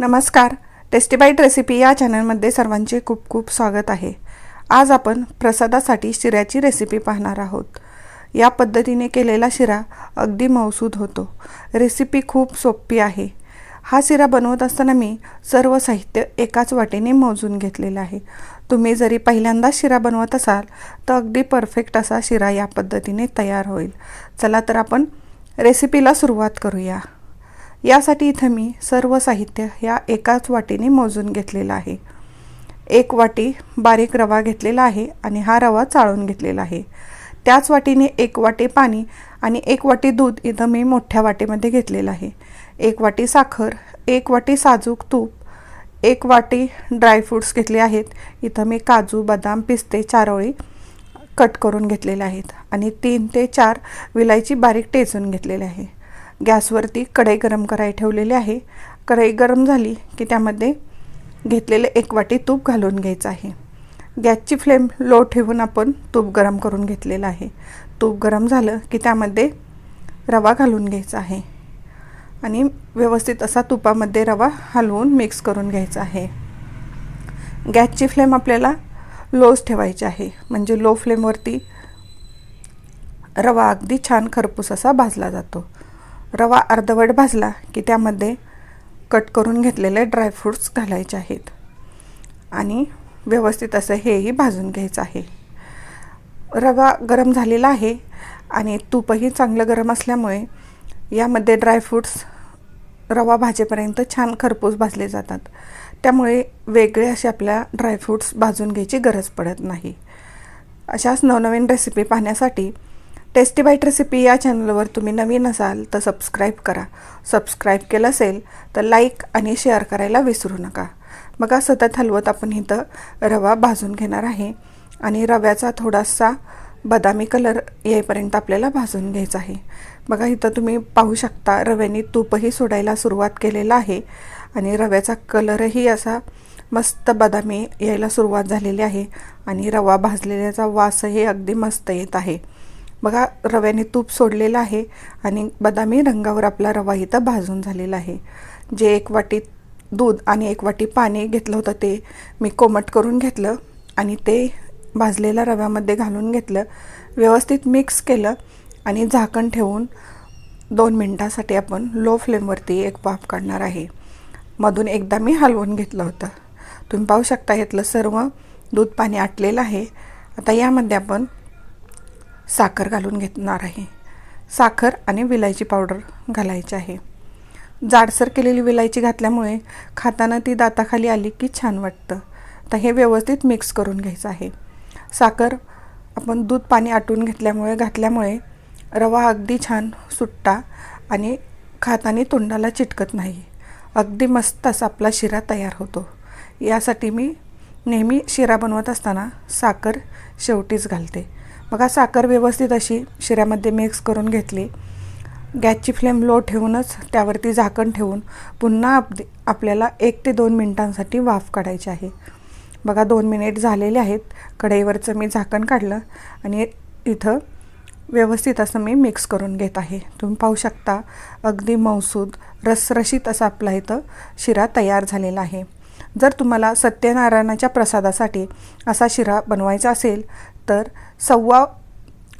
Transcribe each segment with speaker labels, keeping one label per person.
Speaker 1: नमस्कार. Tasty bite recipe या चॅनलमध्ये सर्वांचे खूप खूप स्वागत आहे. आज आपण प्रसादासाठी शिऱ्याची रेसिपी पाहणार आहोत. या पद्धतीने केलेला शिरा अगदी मौसूद होतो. रेसिपी खूप सोपी आहे. हा शिरा बनवत असताना मी सर्व साहित्य एकाच वाटेने मोजून घेतलेलं आहे. तुम्ही जरी पहिल्यांदाच शिरा बनवत असाल तर अगदी परफेक्ट असा शिरा या पद्धतीने तयार होईल. चला तर आपण रेसिपीला सुरुवात करूया. यासाठी इथं मी सर्व साहित्य ह्या एकाच वाटीने मोजून घेतलेलं आहे. एक वाटी बारीक रवा घेतलेला आहे आणि हा रवा चाळून घेतलेला आहे. त्याच वाटीने एक वाटी पाणी आणि एक वाटी दूध इथं मी मोठ्या वाटीमध्ये घेतलेलं आहे. एक वाटी साखर एक वाटी साजूक तूप एक वाटी ड्रायफ्रूट्स घेतले आहेत. इथं मी काजू बदाम पिस्ते चारोळी कट करून घेतलेले आहेत आणि तीन ते चार विलायची बारीक टेचून घेतलेले आहे. गॅसवरती कढई गरम करायला ठेवलेली आहे. कढई गरम झाली की त्यामध्ये घेतलेले एक वाटी तूप घालून घ्यायचं आहे. गॅसची फ्लेम लो ठेवून आपण तूप गरम करून घेतलेलं आहे. तूप गरम झालं की त्यामध्ये रवा घालून घ्यायचा आहे. आणि व्यवस्थित असा तुपामध्ये रवा हलवून मिक्स करून घ्यायचा आहे. गॅसची फ्लेम आपल्याला लोच ठेवायची आहे. म्हणजे लो फ्लेमवरती रवा अगदी छान खरपूस असा भाजला जातो. रवा अर्धवट भाजला की त्यामध्ये कट करून घेतलेले ड्रायफ्रूट्स घालायचे आहेत. आणि व्यवस्थित असं हेही भाजून घ्यायचं आहे. रवा गरम झालेला आहे आणि तूपही चांगलं गरम असल्यामुळे यामध्ये ड्रायफ्रूट्स रवा भाजेपर्यंत छान खरपूस भाजले जातात. त्यामुळे वेगळे असे आपल्या ड्रायफ्रूट्स भाजून घ्यायची गरज पडत नाही. अशाच नवनवीन रेसिपी पाहण्यासाठी टेस्टी बाईट रेसिपी या चॅनलवर तुम्ही नवीन असाल तर सबस्क्राईब करा. सबस्क्राईब केलं असेल तर लाईक आणि शेअर करायला विसरू नका. मग सतत हलवत आपण इथं रवा भाजून घेणार आहे आणि रव्याचा थोडासा बदामी कलर येईपर्यंत आपल्याला भाजून घ्यायचा आहे. बघा इथं तुम्ही पाहू शकता रव्याने तूपही सोडायला सुरुवात केलेला आहे आणि रव्याचा कलरही असा मस्त बदामी यायला सुरुवात झालेली आहे आणि रवा भाजलेल्याचा वासही अगदी मस्त येत आहे. बघा रव्याने तूप सोडलेलं आहे आणि बदामी रंगावर आपला रवा इथं भाजून झालेला आहे. जे एक वाटी दूध आणि एक वाटी पाणी घेतलं होतं ते मी कोमट करून घेतलं आणि ते भाजलेल्या रव्यामध्ये घालून घेतलं. व्यवस्थित मिक्स केलं आणि झाकण ठेवून दोन मिनटासाठी आपण लो फ्लेमवरती एक वाफ काढणार आहे. मधून एकदा मी हलवून घेतलं होतं. तुम्ही पाहू शकता यातलं सर्व दूध पाणी आटलेलं आहे. आता यामध्ये आपण साखर घालून घेणार आहे. साखर आणि विलायची पावडर घालायची आहे. जाडसर केलेली विलायची घातल्यामुळे खाताना ती दाताखाली आली की छान वाटतं. तर हे व्यवस्थित मिक्स करून घ्यायचं आहे. साखर आपण दूध पाणी आटून घेतल्यामुळे घातल्यामुळे रवा अगदी छान सुट्टा आणि खाताना तोंडाला चिटकत नाही. अगदी मस्त असा आपला शिरा तयार होतो. यासाठी मी नेहमी शिरा बनवत असताना साखर शेवटीच घालते. बघा साखर व्यवस्थित अशी शिऱ्यामध्ये मिक्स करून घेतली. गॅसची फ्लेम लो ठेवूनच त्यावरती झाकण ठेवून पुन्हा आप आपल्याला एक ते दोन मिनटांसाठी वाफ काढायची आहे. बघा दोन मिनिट झालेले आहेत. कढईवरचं मी झाकण काढलं आणि इथं व्यवस्थित असं मी मिक्स करून घेत आहे. तुम्ही पाहू शकता अगदी मौसूद रसरशीत असा आपला इथं शिरा तयार झालेला आहे. जर तुम्हाला सत्यनारायणाच्या प्रसादासाठी असा शिरा बनवायचा असेल तर सव्वा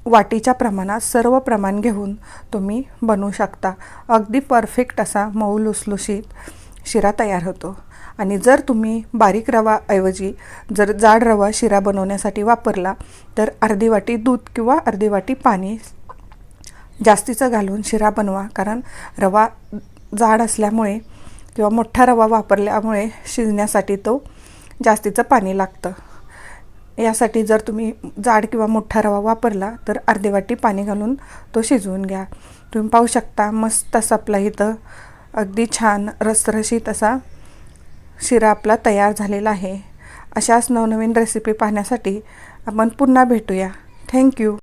Speaker 1: वाटीच्या प्रमाणात सर्व प्रमाण घेऊन तुम्ही बनवू शकता. अगदी परफेक्ट असा मऊ लुसलुशीत शिरा तयार होतो. आणि जर तुम्ही बारीक रवाऐवजी जर जाड रवा शिरा बनवण्यासाठी वापरला तर अर्धी वाटी दूध किंवा अर्धी वाटी पाणी जास्तीचं घालून शिरा बनवा. कारण रवा जाड असल्यामुळे किंवा मोठा रवा वापरल्यामुळे शिजण्यासाठी तो जास्तीचं पाणी लागतं. यासाठी जर तुम्ही जाड किंवा मोठा रवा वापरला तर अर्धे वाटी पाणी घालून तो शिजवून घ्या. तुम्ही पाहू शकता मस्त असा आपला इथं अगदी छान रसरशीत असा शिरा आपला तयार झालेला आहे. अशाच नवनवीन रेसिपी पाहण्यासाठी आपण पुन्हा भेटूया. थँक्यू